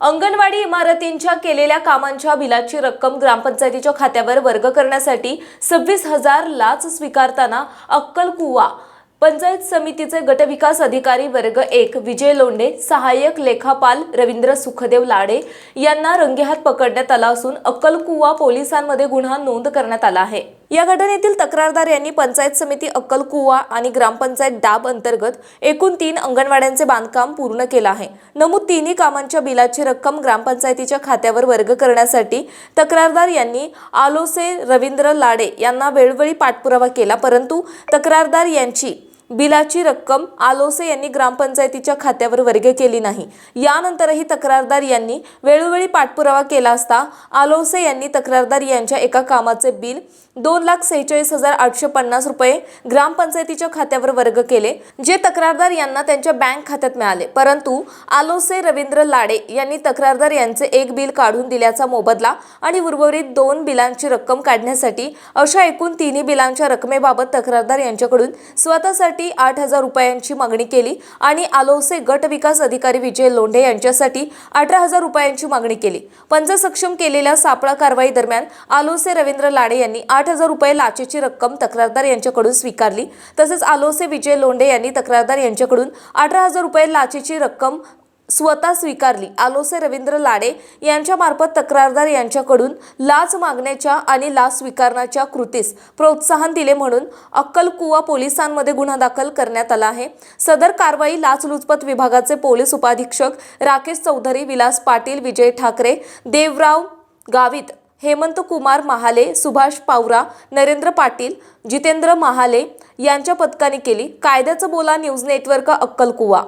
अंगणवाडी इमारतींच्या केलेल्या कामांच्या बिलाची रक्कम ग्रामपंचायतीच्या खात्यावर वर्ग करण्यासाठी सव्वीस हजार लाच स्वीकारताना अक्कलकुवा पंचायत समितीचे गटविकास अधिकारी वर्ग एक विजय लोंढे सहाय्यक लेखापाल रवींद्र सुखदेव लाडे यांना रंगेहात पकडण्यात आला असून अक्कलकुवा पोलिसांमध्ये गुन्हा नोंद करण्यात आला आहे. या घटनेतील तक्रारदार यांनी पंचायत समिती अक्कलकुवा आणि ग्रामपंचायत डाब अंतर्गत एकूण तीन अंगणवाड्यांचे बांधकाम पूर्ण केलं आहे. नमूद तिन्ही कामांच्या बिलाची रक्कम ग्रामपंचायतीच्या खात्यावर वर्ग करण्यासाठी तक्रारदार यांनी आलोसे रवींद्र लाडे यांना वेळोवेळी पाठपुरावा केला परंतु तक्रारदार यांची बिलाची रक्कम आलोसे यांनी ग्रामपंचायतीच्या खात्यावर वर्ग केली नाही. यानंतरही तक्रारदार यांनी वेळोवेळी पाठपुरावा केला असता आलोसे यांनी तक्रारदार यांच्या एका कामाचे बिल दोन लाख सेहेचाळीस हजार आठशे पन्नास रुपये ग्रामपंचायतीच्या खात्यावर वर्ग केले जे तक्रारदार यांना त्यांच्या बँक खात्यात मिळाले. परंतु आलोसे रवींद्र लाडे यांनी तक्रारदार यांचे एक बिल काढून दिल्याचा मोबदला आणि उर्वरित दोन बिलांची रक्कम काढण्यासाठी अशा एकूण तिन्ही बिलांच्या रकमेबाबत तक्रारदार यांच्याकडून स्वतःसाठी आठ हजार रुपयांची मागणी केली आणि आलोसे गट विकास अधिकारी विजय लोंढे यांच्यासाठी अठरा हजार रुपयांची मागणी केली. पंच सक्षम केलेल्या सापळा कारवाई दरम्यान आलोसे रवींद्र लाडे यांनी आठ हजार रुपये लाचेची रक्कम तक्रारदार यांच्याकडून स्वीकारली. तसेच आलोसे विजय लोंढे यांनी तक्रारदार यांच्याकडून अठरा हजार रुपये लाचेची रक्कम स्वतः स्वीकारली. आलोसे रवींद्र लाडे यांच्यामार्फत तक्रारदार यांच्याकडून लाच मागण्याच्या आणि लाच स्वीकारण्याच्या कृतीस प्रोत्साहन दिले म्हणून अक्कलकुवा पोलिसांमध्ये गुन्हा दाखल करण्यात आला आहे. सदर कारवाई लाचलुचपत विभागाचे पोलीस उपाधीक्षक राकेश चौधरी विलास पाटील विजय ठाकरे देवराव गावित हेमंत कुमार महाले सुभाष पावरा नरेंद्र पाटील जितेंद्र महाले यांच्या पथकाने केली. कायद्याचं बोला न्यूज नेटवर्क अक्कलकुवा.